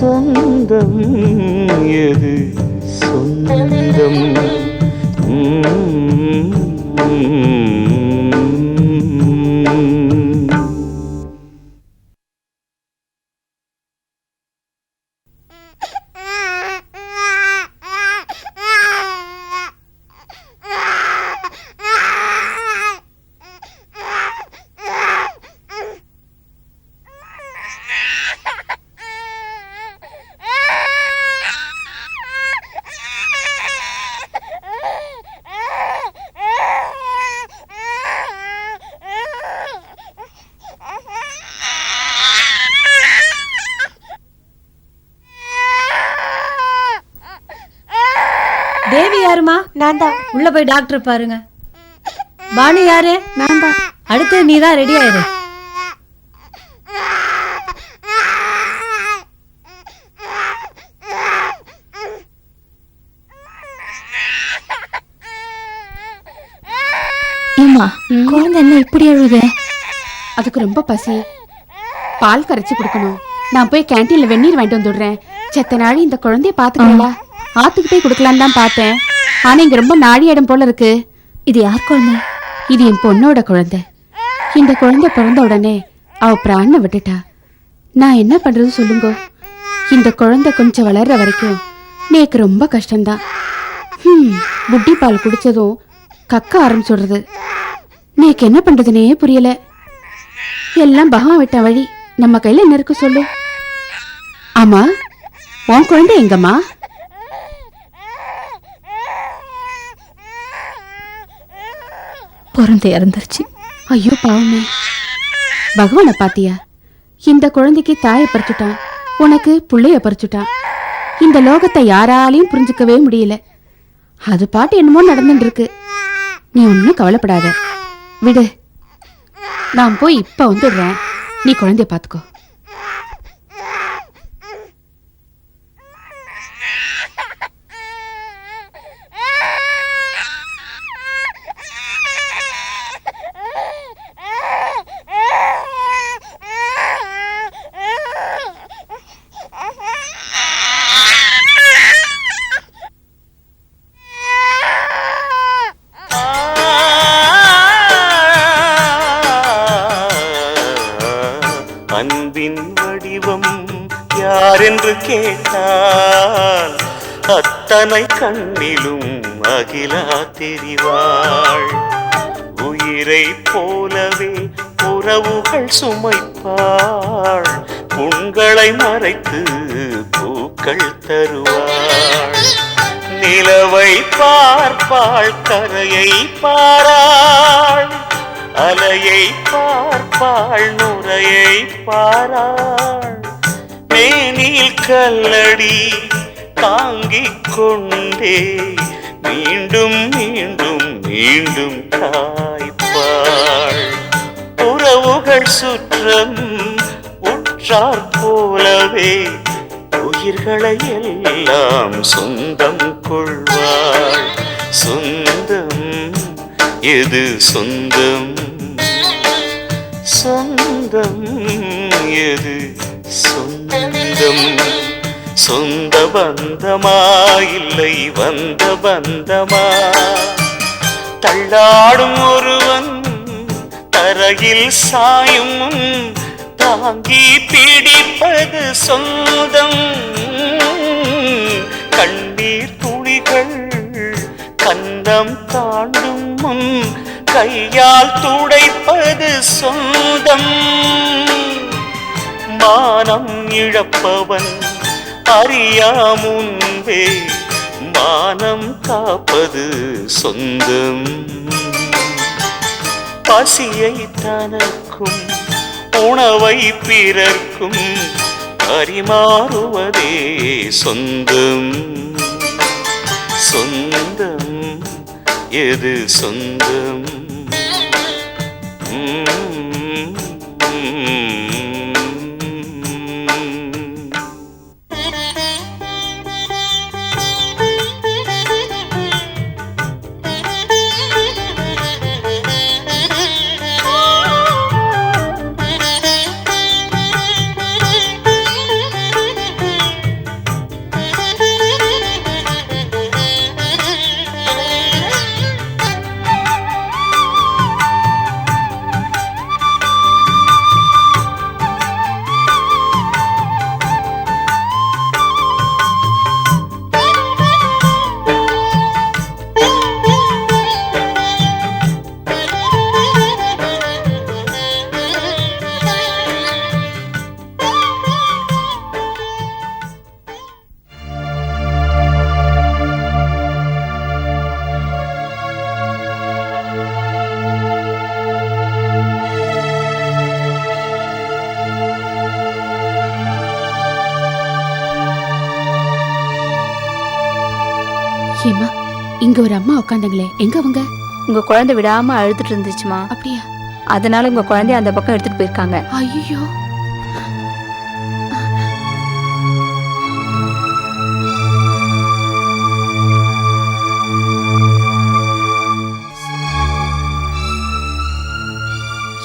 சொந்தம் எது? சொந்தம். ம் நான் தான் உள்ள போய் டாக்டர் பாருங்க. பானு யாரு? நான் தான் அடுத்து நீ தான் ரெடி ஆயிரு ஏமா குழந்தை என்ன இப்படி அழுகுது அதுக்கு ரொம்ப பசி. பால் கரைச்சு கொடுக்கணும். நான் போய் கேண்டீன்ல வெந்நீர் வாங்கிட்டு வந்துடுறேன். செத்த நாள் இந்த குழந்தைய பாத்துக்கல ஆத்துக்கு போய் கொடுக்கலான்னு தான் பார்த்தேன். ஆனா இங்க ரொம்ப நாடி இடம் போல இருக்கு. இது யார் குழந்தை? இது என் பொண்ணோட குழந்தை. இந்த குழந்தை பிறந்த உடனே அவ பிராண விட்டுட்டா. நான் என்ன பண்றது சொல்லுங்க. இந்த குழந்தை கொஞ்சம் வளர்ற வரைக்கும் நேக்கு ரொம்ப கஷ்டம்தான். ஹம், புட்டி பால் குடிச்சதும் கக்க ஆரம்பிச்சுடுறது நேக்கு என்ன பண்றதுனே புரியல. எல்லாம் பகவான் விட்ட வழி. நம்ம கையில என்ன இருக்கு சொல்லு. ஆமா உன் குழந்தை எங்கம்மா? குழந்தை இறந்துருச்சு. ஐயோ பாவமே. பகவானை பாத்தியா? இந்த குழந்தைக்கு தாயை பறிச்சுட்டான். உனக்கு பிள்ளைய பறிச்சுட்டான். இந்த லோகத்தை யாராலையும் புரிஞ்சுக்கவே முடியல. அது பாட்டு என்னமோ நடந்துட்டு இருக்கு நீ ஒன்னும் கவலைப்படாத. விடு. நான் போய் இப்போ வந்துடுறேன். நீ குழந்தைய பார்த்துக்கோ அத்தனை கண்ணிலும் அகிலா தெரிவாள். உயிரை போலவே உறவுகள் சுமைப்பாள். உங்களை மறைத்து பூக்கள் தருவாள். நிலவை பார்ப்பாள் கரையை பாராள். அலையை பார்ப்பாள் நுரையை பாராள். மேனில் கல்லடி தாங்கிக் கொண்டே மீண்டும் மீண்டும் மீண்டும் தாய்ப்பாள். உறவுகள் சுற்றம் உற்றார் போலவே உயிர்களை எல்லாம் சொந்தம் கொள்வாள். சொந்தம் எது சொந்தம்? சொந்தம் எது சொந்தம்? சொந்த பந்தமா இல்லை வந்த பந்தமா? தள்ளாடும் ஒருவன் தரையில் சாயும் தாங்கி பிடிப்பது சொந்தம். கண்ணீர் துளிகள் கந்தம் தாண்டும் முன் கையால் துடைப்பது சொந்தம். மானம் இழப்பவன் அறியா முன்பே மானம் காப்பது சொந்தம். பசியை தனக்கும் உணவை பிறர்க்கும் பரிமாறுவதே சொந்தம். சொந்தம் எது சொந்தம்? அம்மா உட்காந்தாங்களே எங்க அவங்க? உங்க குழந்தை விடாம அழுதுட்டு இருந்துச்சுமா. அப்படியா? அதனால உங்க குழந்தைய அந்த பக்கம் எடுத்துட்டு போயிருக்காங்க. ஐயோ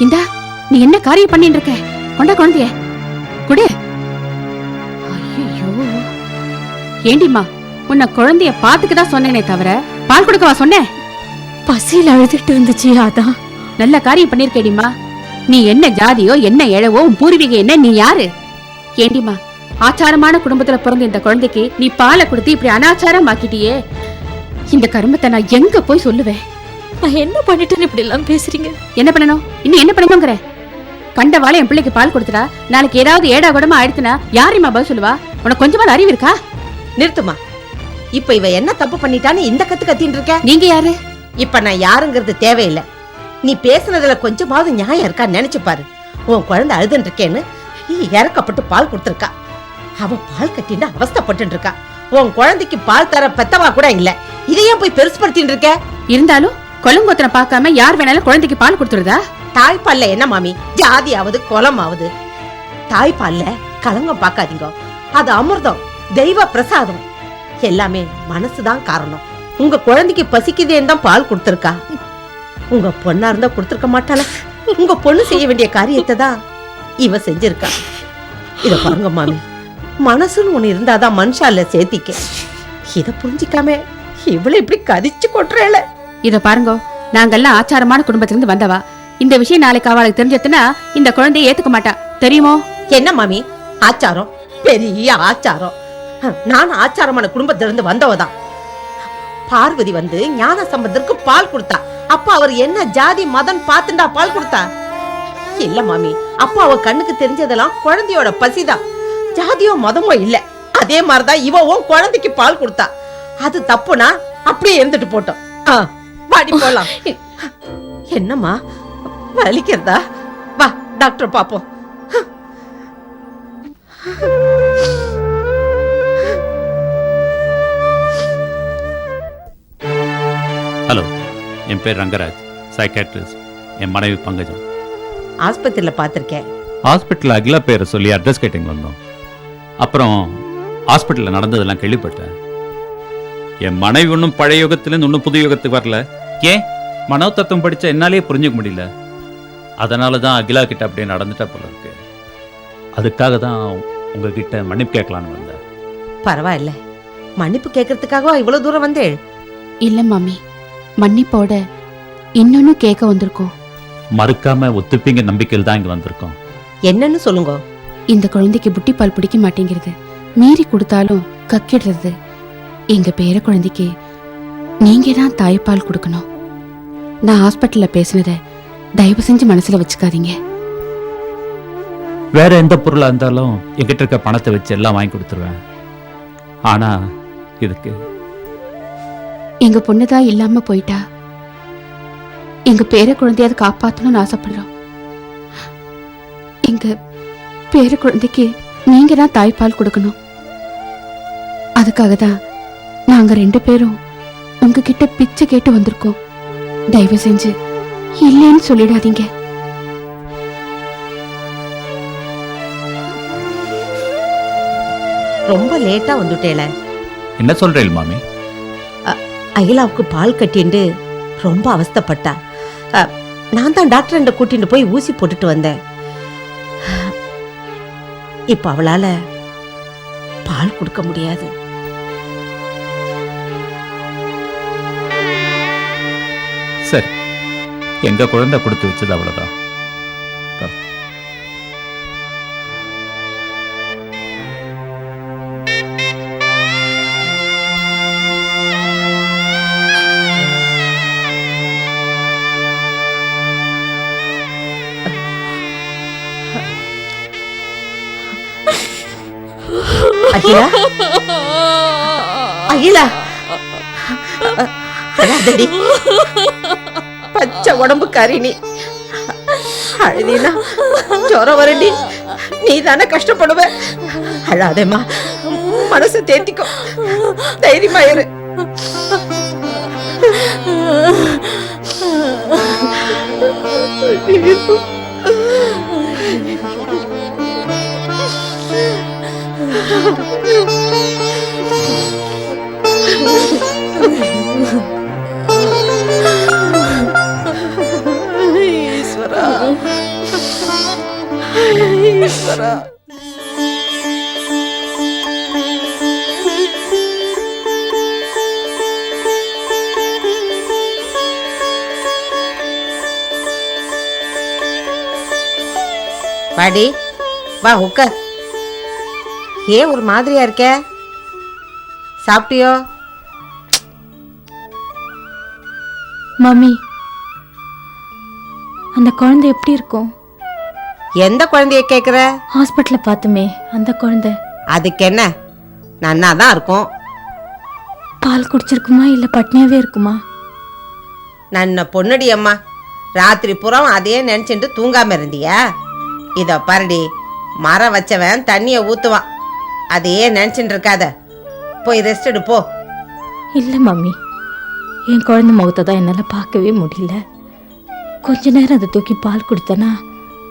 இந்தா நீ என்ன காரியம் பண்ணிட்டு இருக்க? கொண்டா குழந்தைய. குடு. ஐயோ ஏண்டிம்மா உன்னை குழந்தைய பாத்துக்கு தான் சொன்னேனே தவிர பால் கொடுக்கவா சொன்னேன் பசியில் அழுதுட்டு இருந்துச்சு அதான் நல்ல காரியம் பண்ணிருக்கேடிமா நீ என்ன ஜாதியோ என்ன எழவோ உன் பூர்வீகம் என்ன நீ யாரு? ஏண்டிமா ஆச்சாரமான குடும்பத்துல பிறந்த இந்த குழந்தைக்கு நீ பாலை கொடுத்து இப்படி அனாச்சாரம் ஆக்கிட்டியே இந்த கருமத்தை நான் எங்க போய் சொல்லுவேன்? நான் என்ன பண்ணிட்டேன்னு இப்படி எல்லாம் பேசுறீங்க? என்ன பண்ணணும்? இன்னும் என்ன பண்ணணுங்கிற? கண்ட வாழை என் பிள்ளைக்கு பால் கொடுத்துட்டா நாளைக்கு ஏதாவது ஏடா கூடமா ஆயிடுச்சுனா யாரையுமா பதில் சொல்லுவா? உனக்கு கொஞ்சமாவது அறிவு இருக்கா? நிறுத்துமா இப்ப இவ என்ன தப்பு பண்ணிட்டான்னு இந்த கத்து கத்தின்னு இருக்க? நீங்க யாரு? இப்ப நான் யாருங்கிறது தேவையில்லை. நீ பேசுனதுல கொஞ்சமாவது நியாயம் இருக்கா நினைச்சு பாரு. உன் குழந்தை அழுதுன்னு இருக்கேன்னு இறக்கப்பட்டு பால் கொடுத்துருக்கா. அவ பால் கட்டின்னு அவஸ்தைப்பட்டு இருக்கா. உன் குழந்தைக்கு பால் தர பெத்தவா கூட இல்ல. இதையே போய் பெருசுபடுத்தின்னு இருக்க? இருந்தாலும் கொலங்கோத்தனை பார்க்காம யார் வேணாலும் குழந்தைக்கு பால் கொடுத்துருதா? தாய்ப்பால்ல என்ன மாமி? ஜாதியாவது குலமாவது? தாய்ப்பால்ல கலங்கம் பார்க்காதீங்க. அது அமிர்தம் தெய்வ பிரசாதம். எல்லாமே மனசுதான் காரணம். உங்க குழந்தைக்கு பசிக்குதேன்னு தான் பால் கொடுத்திருக்கா. உங்க பொண்ணா இருந்தா கொடுத்திருக்க மாட்டாள? உங்க பொண்ணு செய்ய வேண்டிய காரியத்தை தான் இவ செஞ்சிருக்கா. இத பாருங்க மாமி மனசுன்னு ஒண்ணு இருந்தாதான் மனுஷால சேர்த்திக்க இத புரிஞ்சிக்காம இவ்வளவு இப்படி கதிச்சு கொட்டுறேல. இத பாருங்க நாங்கெல்லாம் ஆச்சாரமான குடும்பத்துல இருந்து வந்தவா. இந்த விஷயம் நாளைக்கு அவளுக்கு தெரிஞ்சதுன்னா இந்த குழந்தைய ஏத்துக்க மாட்டா. தெரியுமோ? என்ன மாமி ஆச்சாரம்? பெரிய ஆச்சாரம். நான் ஆச்சாரமான குடும்பத்திலிருந்து வந்தவதான். பார்வதி வந்து ஞான சம்பந்தருக்கு பால் கொடுத்தா. அப்ப அவர் என்ன ஜாதி மதம் பார்த்துண்டா பால் கொடுத்தா? இல்ல மாமி அப்ப அவ கண்ணுக்கு தெரிஞ்சதெல்லாம் குழந்தையோட பசிதான். ஜாதியோ மதமோ இல்ல. அதே மாதிரிதான் இவவும் குழந்தைக்கு பால் கொடுத்தா. அது தப்புனா அப்படியே இருந்துட்டு போட்டோம். ஆ, வாடி போலாம். என்னம்மா வலிக்கிறதா? வா டாக்டர் பாப்போம். என் பேர் ரங்கராஜ் சைக்காட்ரிஸ்ட் என் மனைவி பங்கஜம். ஆஸ்பத்திரியில பாத்திருக்கேன் ஹாஸ்பிட்டலில் அகிலா பேரை சொல்லி அட்ரஸ் கேட்டிங் வந்தோம். அப்புறம் ஹாஸ்பிட்டலில் நடந்ததெல்லாம் கேள்விப்பட்டேன். என் மனைவி ஒன்றும் பழைய யுகத்துலேருந்து இன்னும் புது யுகத்துக்கு வரல. ஏன்? மனோ தத்துவம் படித்தா என்னாலேயே புரிஞ்சுக்க முடியல. அதனால தான் அகிலா கிட்ட அப்படியே நடந்துட்டா போல இருக்கு. அதுக்காக தான் உங்ககிட்ட மன்னிப்பு கேட்கலான்னு வந்தேன். பரவாயில்ல. மன்னிப்பு கேட்கறதுக்காகவா இவ்வளவு தூரம் வந்தேள் இல்ல மாமி. மன்னிப்போட இன்னொன்னு கேட்க வந்திருக்கோம். மறுக்காம ஒத்துப்பீங்க நம்பிக்கையில் தான் இங்கே வந்திருக்கோம். என்னன்னு சொல்லுங்க. இந்த குழந்தைக்கு புட்டிப்பால் பிடிக்க மாட்டேங்கிறது. மீறி கொடுத்தாலும் கக்கிடுறது. எங்க பேர குழந்தைக்கு நீங்க தான் தாய்ப்பால் கொடுக்கணும். நான் ஹாஸ்பிட்டல்ல பேசினத தயவு செஞ்சு மனசுல வச்சுக்காதீங்க. வேற எந்த பொருளா இருந்தாலும் என்கிட்ட இருக்க பணத்தை வச்சு எல்லாம் வாங்கி கொடுத்துருவேன். ஆனா இதுக்கு எங்க பொண்ணுதான் இல்லாம போயிட்டா. எங்க பேர குழந்தையாவது காப்பாத்தணும்னு ஆசைப்படுறோம். எங்க பேர குழந்தைக்கு நீங்க தான் தாய்ப்பால் கொடுக்கணும். அதுக்காக தான் நாங்க ரெண்டு பேரும் உங்ககிட்ட பிச்சை கேட்டு வந்திருக்கோம். தயவு செஞ்சு இல்லைன்னு சொல்லிடாதீங்க. ரொம்ப லேட்டா வந்துட்டேல. என்ன சொல்றேன் மாமி? அகிலாவுக்கு பால் கட்டிண்டு ரொம்ப அவஸ்தைப்பட்டா. நான் தான் டாக்டர் கூட்டிட்டு போய் ஊசி போட்டுட்டு வந்தேன். இப்ப அவளால பால் கொடுக்க முடியாது. சரி. எங்க குழந்தை கொடுத்து வச்சது அவ்வளவுதான். அகிலா? அகிலா? அழாதடி. பச்சை உடம்பு கரிணி. அழுதினா ஜுரம் வரடி. நீ தானே கஷ்டப்படுவ. அழாதேம்மா. மனசு தேத்திக்கும் தைரியமா இரு. வாடி வா உட்கார் ஏன் ஒரு மாதிரியா இருக்க? சாப்பிட்டியோ? மம்மி அந்த குழந்தை எப்படி இருக்கும்? எந்த குழந்தைய கேக்குற? ஹாஸ்பிட்டல்ல பார்த்துமே அந்த குழந்தை. அதுக்கு என்ன நன்னா தான் இருக்கும். பால் குடிச்சிருக்குமா இல்ல பட்னியாவே இருக்குமா? நன்ன பொண்ணுடி அம்மா. ராத்திரி புறம் அதையே நினைச்சிட்டு தூங்காம இருந்தியா? இத பாருடி மரம் வச்சவன் தண்ணிய ஊத்துவான். அதையே நினைச்சிட்டு இருக்காத போய் ரெஸ்ட் எடு போ. இல்ல மம்மி. என் குழந்தை முகத்தை தான் என்னால பார்க்கவே முடியல. கொஞ்ச நேரம் அதை தூக்கி பால் கொடுத்தனா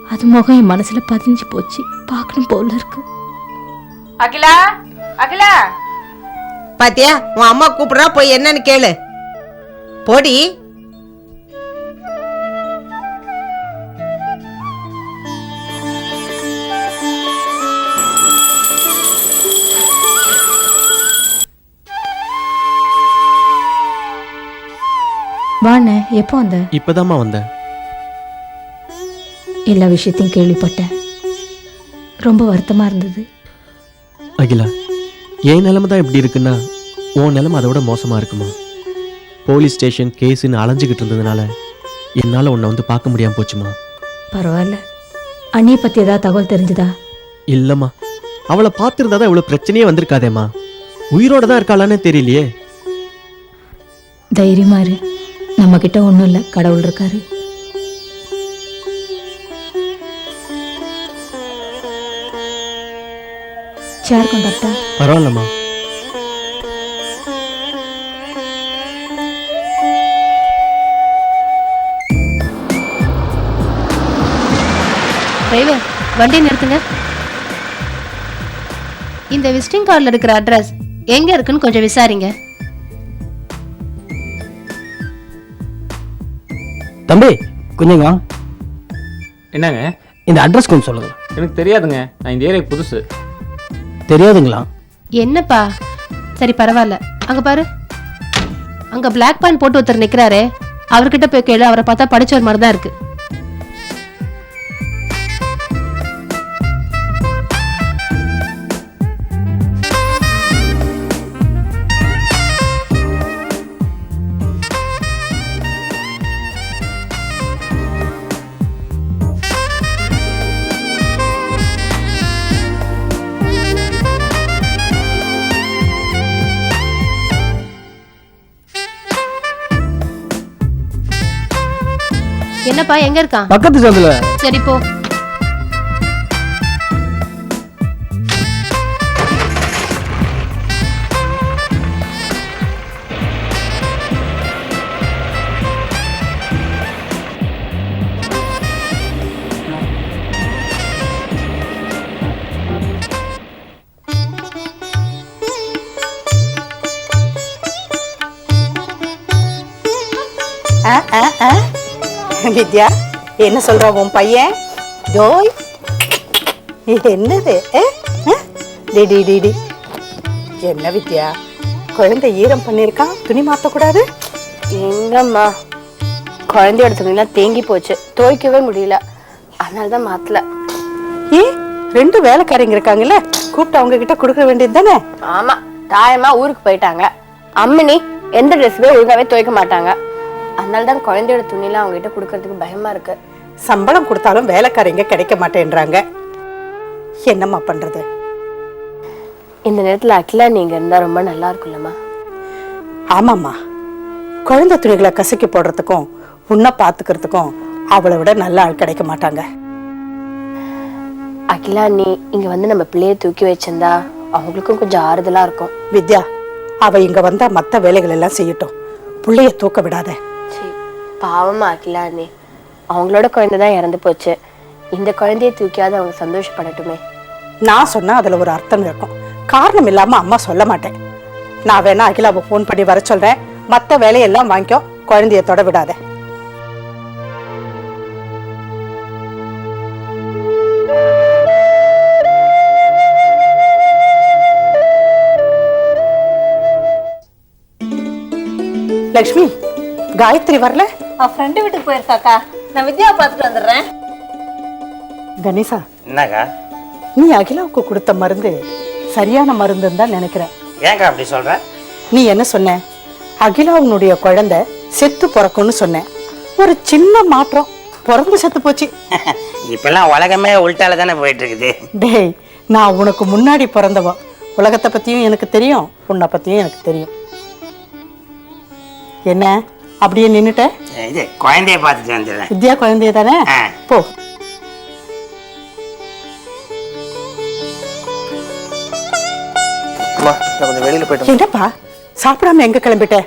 அது முகம் என் மனசுல பதிஞ்சு போச்சு. பார்க்கணும் போல இருக்கு. அகிலா அகிலா. பாத்தியா உன் அம்மா கூப்பிடுறா போய் என்னன்னு கேளு. போடி. வாண்ணே எப்போ வந்த? இப்பதாம்மா வந்தேன் எல்லா விஷயத்தையும் கேள்விப்பட்டேன் ரொம்ப வருத்தமா இருந்தது. அகிலா என் நிலைமை தான் இப்படி இருக்குன்னா உன் நிலைமை அதை விட மோசமா இருக்குமா? போலீஸ் ஸ்டேஷன் கேஸுன்னு அலைஞ்சிக்கிட்டு இருந்ததுனால என்னால் உன்னை வந்து பார்க்க முடியாம போச்சுமா? பரவாயில்ல. அண்ணியை பத்தி ஏதாவது தகவல் தெரிஞ்சுதா? இல்லைம்மா. அவளை பார்த்துருந்தா தான் இவ்வளோ பிரச்சனையே வந்திருக்காதேம்மா. உயிரோட தான் இருக்காளான்னு தெரியலையே. தைரியமா இரு. நம்ம கிட்ட ஒண்ணும் இல்ல கடவுள் இருக்காரு. சேர் கொண்டாட்டா பரவாயில்லம்மா. டிரைவர் வண்டி நிறுத்துங்க. இந்த விசிட்டிங் கார்டில் இருக்கிற அட்ரஸ் எங்க இருக்குன்னு கொஞ்சம் விசாரிங்க. கொஞ்சங்க. என்னங்க? இந்த அட்ரஸ் கொஞ்சம் சொல்லுங்க. எனக்கு தெரியாதுங்க. நான் இந்த ஏரியா புதுசு. தெரியாதுங்களா? என்னப்பா? சரி பரவாயில்ல. அங்க பாரு. அங்க பிளாக் பேண்ட் போட்டு ஒருத்தர் நிக்கிறாரே. அவர்கிட்ட போய் கேளு. அவரை பார்த்தா படிச்சவர் மாதிரி தான் இருக்கு. என்னப்பா எங்க இருக்கான்? பக்கத்து சந்தில சரி போ. வித்யா என்ன சொல்ற உன் பையன்? ஜோய் என்னது? டிடி டிடி என்ன வித்யா குழந்தை ஈரம் பண்ணிருக்கான் துணி மாத்தக்கூடாது? எங்கம்மா குழந்தையோட துணிலாம் தேங்கி போச்சு. துவைக்கவே முடியல. அதனால தான் மாத்தல. ஏ ரெண்டு வேலைக்காரங்க இருக்காங்கல்ல கூப்பிட்டு அவங்க கிட்ட கொடுக்க வேண்டியது தானே? ஆமா தாயமா ஊருக்கு போயிட்டாங்க. அம்மனி எந்த ட்ரெஸ்ஸுமே ஒழுங்காவே துவைக்க மாட்டாங்க. அதனால தான் குழந்தையோட துணிலாம் அவங்க கிட்ட கொடுக்கறதுக்கு பயமா இருக்கு. சம்பளம் கொடுத்தாலும் வேலைக்காரங்க கிடைக்க மாட்டேன்றாங்க. என்னம்மா பண்றது? இந்த நேரத்துல அகிலா நீங்க இருந்தா ரொம்ப நல்லா இருக்கும்லம்மா. ஆமாம்மா. குழந்தை துணிகளை கசக்கி போடுறதுக்கும் உன்னை பாத்துக்கிறதுக்கும் அவளை விட நல்ல ஆள் கிடைக்க மாட்டாங்க. அகிலா நீ இங்க வந்து நம்ம பிள்ளைய தூக்கி வச்சிருந்தா அவங்களுக்கும் கொஞ்சம் ஆறுதலா இருக்கும். வித்யா அவ இங்க வந்தா மத்த வேலைகள் எல்லாம் செய்யட்டும். புள்ளைய தூக்க விடாத. பாவமா அவங்களோட குழந்தை தான் இறந்து போச்சு. இந்த குழந்தைய தூக்கியாவது அவங்க சந்தோஷப்படட்டுமே. நான் சொன்னா அதுல ஒரு அர்த்தம் இருக்கும். காரணம் இல்லாம அம்மா சொல்ல மாட்டேன். நான் வேணா அகிலாவை ஃபோன் பண்ணி வர சொல்றேன். மத்த வேலையெல்லாம் வாங்கிக்கோ. குழந்தைய தொட விடாத. லக்ஷ்மி காயத்ரி வரல? அவ ஃப்ரெண்டு வீட்டுக்கு போயிருக்காக்கா. நான் வித்யாவை பார்த்துட்டு வந்துடுறேன். கணேசா என்னக்கா? நீ அகிலாவுக்கு கொடுத்த மருந்து சரியான மருந்துன்னு தான் நினைக்கிறேன். ஏன்க்கா அப்படி சொல்ற? நீ என்ன சொன்ன? அகிலாவுனுடைய குழந்தை செத்து பிறக்கும்னு சொன்னேன் ஒரு சின்ன மாற்றம். பிறந்து செத்து போச்சு. இப்பெல்லாம் உலகமே உள்டால தானே போயிட்டு இருக்குது டேய் நான் உனக்கு முன்னாடி பிறந்தவ. உலகத்தை பத்தியும் எனக்கு தெரியும் உன்னை பத்தியும் எனக்கு தெரியும். என்ன? அப்படியே நின்னுட்ட இது குழந்தைய பார்த்துட்டு வந்துடுறேன். வித்யா குழந்தைய தானே? ஆ. போ. அம்மா நான் கொஞ்சம் வெளியில் போயிட்டு என்னப்பா? சாப்பிடாம எங்க கிளம்பிட்ட?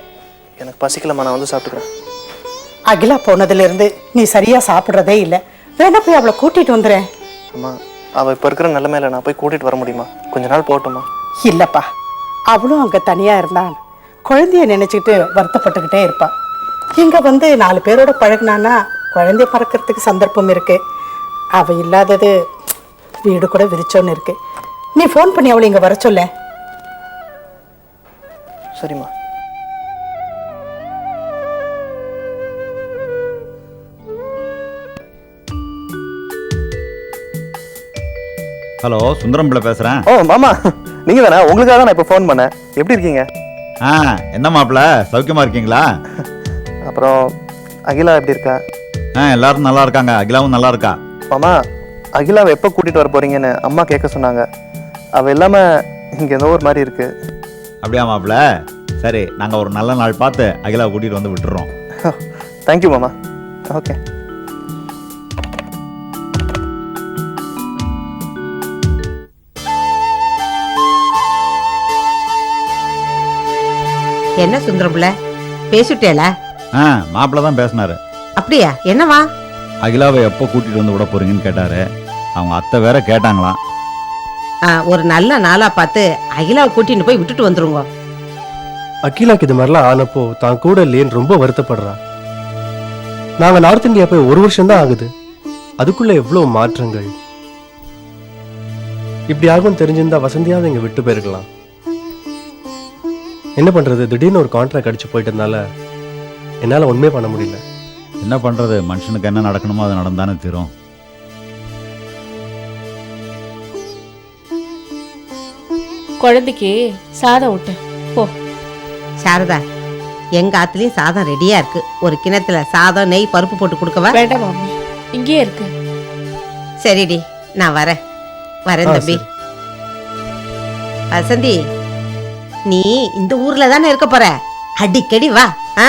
எனக்கு பசிக்கலம்மா நான் வந்து சாப்பிட்டுக்கிறேன். அகிலா போனதுல இருந்து நீ சரியா சாப்பிடுறதே இல்ல. வேணா போய் அவளை கூட்டிட்டு வந்துடுறேன் அம்மா அவள் இப்போ இருக்கிற நிலைமையில நான் போய் கூட்டிகிட்டு வர முடியுமா? கொஞ்ச நாள் போகட்டுமா இல்லப்பா. அவளும் அங்க தனியா இருந்தான். குழந்தைய நினைச்சிட்டு வருத்தப்பட்டுக்கிட்டே இருப்பா. இங்க வந்து நாலு பேரோட பழகுனானா குழந்தைய பறக்கிறதுக்கு சந்தர்ப்பம் இருக்கு. அவ இல்லாதது வீடு கூட விரிச்சோன்னு இருக்கு. நீ ஃபோன் பண்ணி அவளை இங்க வர சொல்ல. சரிம்மா. ஹலோ சுந்தரம் பிள்ளை பேசுறேன். ஓ மாமா நீங்கள் தானே? உங்களுக்காக தான் நான் இப்போ ஃபோன் பண்ணேன். எப்படி இருக்கீங்க? ஆ என்ன மாப்பிள்ள? சௌக்கியமா இருக்கீங்களா? அப்புறம் அகிலா எப்படி இருக்கா? ஆ எல்லாரும் நல்லா இருக்காங்க. அகிலாவும் நல்லா இருக்கா? மாமா அகிலாவை எப்போ கூட்டிகிட்டு வர போறீங்கன்னு அம்மா கேட்க சொன்னாங்க. அவள் இல்லாமல் இங்கே ஏதோ ஒரு மாதிரி இருக்கு. அப்படியா மாப்பிள்ள? சரி நாங்க ஒரு நல்ல நாள் பார்த்து அகிலாவை கூட்டிட்டு வந்து விட்டுறோம். தேங்க்யூ மாமா. ஓகே என்ன சுந்தரம்ல பேசிட்டேல? ஆ மாப்பிள்ள தான் பேசினாரு. அப்படியா? என்னவா? அகிலாவை எப்போ கூட்டிட்டு வந்து விட போறீங்கன்னு கேட்டாரு. அவங்க அத்தை வேற கேட்டாங்களாம். ஆ, ஒரு நல்ல நாளா பார்த்து அகிலாவை கூட்டிட்டு போய் விட்டுட்டு வந்துருங்க. அகிலாக்கு இது மாதிரிலாம் ஆனப்போ தான் கூட இல்லையேன்னு ரொம்ப வருத்தப்படுறா. நாங்க நார்த் இந்தியா போய் ஒரு வருஷம் தான் ஆகுது. அதுக்குள்ள எவ்வளவு மாற்றங்கள். இப்படி ஆகும் தெரிஞ்சிருந்தா வசந்தியாவது இங்க விட்டு போயிருக்கலாம். என்ன பண்றது? திடீர்னு ஒரு கான்ட்ராக்ட் அடிச்சு போயிட்டதுனால என்னால ஒண்ணுமே பண்ண முடியல. என்ன பண்றது? மனுஷனுக்கு என்ன நடக்கணுமோ அது நடந்தானே தீரும். குழந்தைக்கு சாதம் விட்டு போ. சாரதா எங்க ஆத்துலயும் சாதம் ரெடியா இருக்கு. ஒரு கிணத்துல சாதம் நெய் பருப்பு போட்டு கொடுக்கவா? வேண்டாம் மாமி. இங்கேயே இருக்கு. சரிடி நான் வரேன். வரேன் ஆ, தம்பி. சரி. வசந்தி நீ இந்த ஊர்ல தானே இருக்க போற? அடிக்கடி வா ஆ?